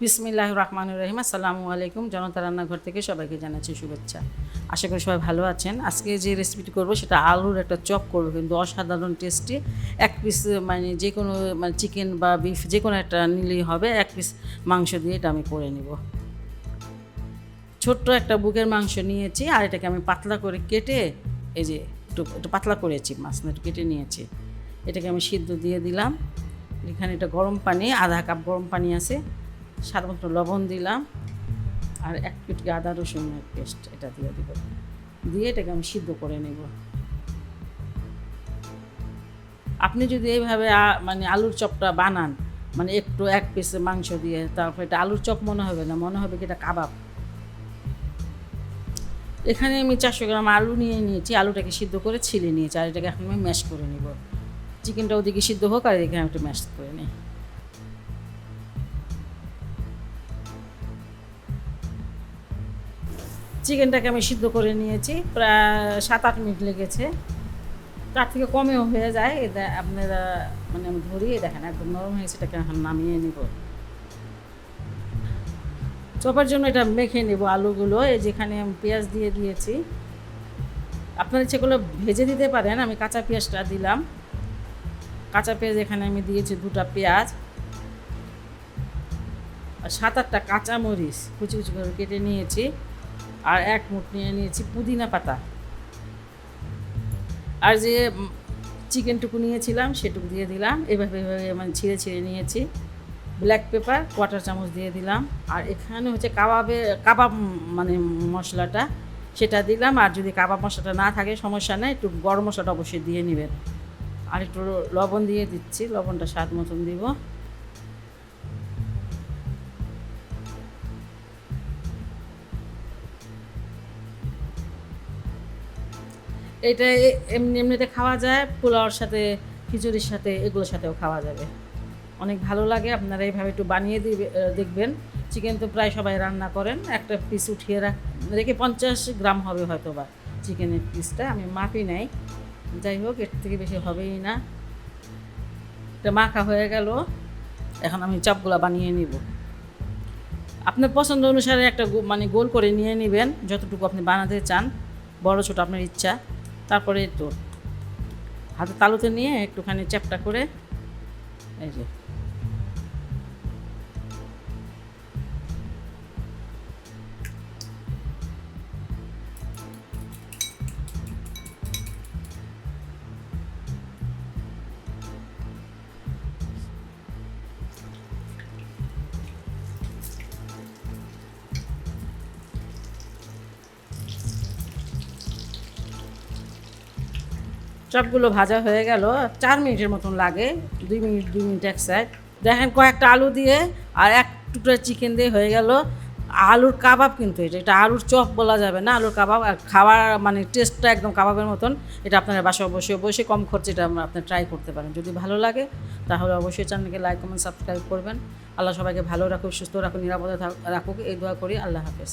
বিসমিল্লাহ রহমান রহিম। আসসালামু আলাইকুম। জনতা রান্নাঘর থেকে সবাইকে জানাচ্ছি শুভেচ্ছা। আশা করি সবাই ভালো আছেন। আজকে যে রেসিপিটি করব, সেটা আলুর একটা চপ করব। কিন্তু অসাধারণ টেস্টি এক পিস মানে যে কোনো মানে চিকেন বা বিফ যে কোনো একটা নিলেই হবে। এক পিস মাংস দিয়ে এটা আমি করে নিব। ছোট্ট একটা বুকের মাংস নিয়েছি, আর এটাকে আমি পাতলা করে কেটে, এই যে একটু একটু পাতলা করেছি মাছ না একটু কেটে নিয়েছি। এটাকে আমি সিদ্ধ দিয়ে দিলাম। এখানে এটা গরম পানি, আধা কাপ গরম পানি আছে। স্বাদ লবণ দিলাম আর এক পিটকে আদা রসুনের পেস্ট এটা দিয়ে দিব। দিয়ে এটাকে আমি সিদ্ধ করে নেব। আপনি যদি এইভাবে মানে আলুর চপটা বানান মানে একটু এক পিস মাংস দিয়ে, তারপর এটা আলুর চপ মনে হবে না, মনে হবে কি এটা কাবাব। এখানে আমি চারশো গ্রাম আলু নিয়ে নিয়েছি, আলুটাকে সিদ্ধ করে ছিলে নিয়েছি, আর এটাকে এখন আমি ম্যাশ করে নিব। চিকেনটা ওদিকে সিদ্ধ হোক আর এখানে আমি একটু ম্যাশ করে নিই। চিকেনটাকে আমি সিদ্ধ করে নিয়েছি, প্রায় সাত আট মিনিট লেগেছে। তার থেকে কমেও হয়ে যায় এটা আপনারা মানে আমি ধরিয়ে দেখেন, একদম নরম হয়েছে এটাকে এখন নামিয়ে নিব। চপার জন্য এটা মেখে নেব আলুগুলো, এই যেখানে আমি পেঁয়াজ দিয়ে দিয়েছি। আপনারা করলে ভেজে দিতে পারেন, আমি কাঁচা পেঁয়াজটা দিলাম। কাঁচা পেঁয়াজ এখানে আমি দিয়েছি দুটা পেঁয়াজ। আর সাত আটটা কাঁচা মরিচ কুচি কুচি করে কেটে নিয়েছি। আর এক মুঠ নিয়ে নিয়েছি পুদিনা পাতা। আর যে চিকেনটুকু নিয়েছিলাম সেটুকু দিয়ে দিলাম। এভাবে এভাবে মানে ছিঁড়ে ছিঁড়ে নিয়েছি। ব্ল্যাক পেপার, কোয়াটার চামচ দিয়ে দিলাম। আর এখানে হচ্ছে কাবাবে, কাবাব মানে মশলাটা সেটা দিলাম। আর যদি কাবাব মশলাটা না থাকে, সমস্যা নেই। একটু গরম মশলাটা অবশ্যই দিয়ে নেবেন। আর একটু লবণ দিয়ে দিচ্ছি। লবণটা স্বাদ মতন দিব। এটা এমনি এমনিতে খাওয়া যায়, পোলাওর সাথে, খিচুড়ির সাথে, এগুলোর সাথেও খাওয়া যাবে। অনেক ভালো লাগে, আপনারা এইভাবে একটু বানিয়ে দেখবেন। চিকেন তো প্রায় সবাই রান্না করেন, একটা পিস উঠিয়ে রাখ, রেখে পঞ্চাশ গ্রাম হবে হয়তো বা চিকেনের পিসটা আমি মাপি নাই, যাই হোক, এর থেকে বেশি হবেই না। এটা মাখা হয়ে গেল, এখন আমি চপগুলা বানিয়ে নিব। আপনার পছন্দ অনুসারে একটা মানে গোল করে নিয়ে নেবেন, যতটুকু আপনি বানাতে চান, বড় ছোট আপনার ইচ্ছা। তারপরে তো হাতে তালুতে নিয়ে একটুখানি চ্যাপটা করে এই যে চপগুলো ভাজা হয়ে গেল। চার মিনিটের মতন লাগে, দুই মিনিট দুই মিনিট এক সাইড দেখেন কয়েকটা আলু দিয়ে, আর এক টুকরো চিকেন দিয়ে হয়ে গেল। আলুর কাবাব কিন্তু এটা এটা আলুর চপ বলা যাবে না, আলুর কাবাব। আর খাওয়ার মানে টেস্টটা একদম কাবাবের মতন, এটা আপনারা বাসায় অবশ্যই অবশ্যই কম খরচে এটা আপনি ট্রাই করতে পারেন। যদি ভালো লাগে, তাহলে অবশ্যই চ্যানেলকে লাইক কমেন্ট সাবস্ক্রাইব করবেন। আল্লাহ সবাইকে ভালো রাখুক, সুস্থ রাখুক, নিরাপদে রাখুক, এই দোয়া করি, আল্লাহ হাফেজ।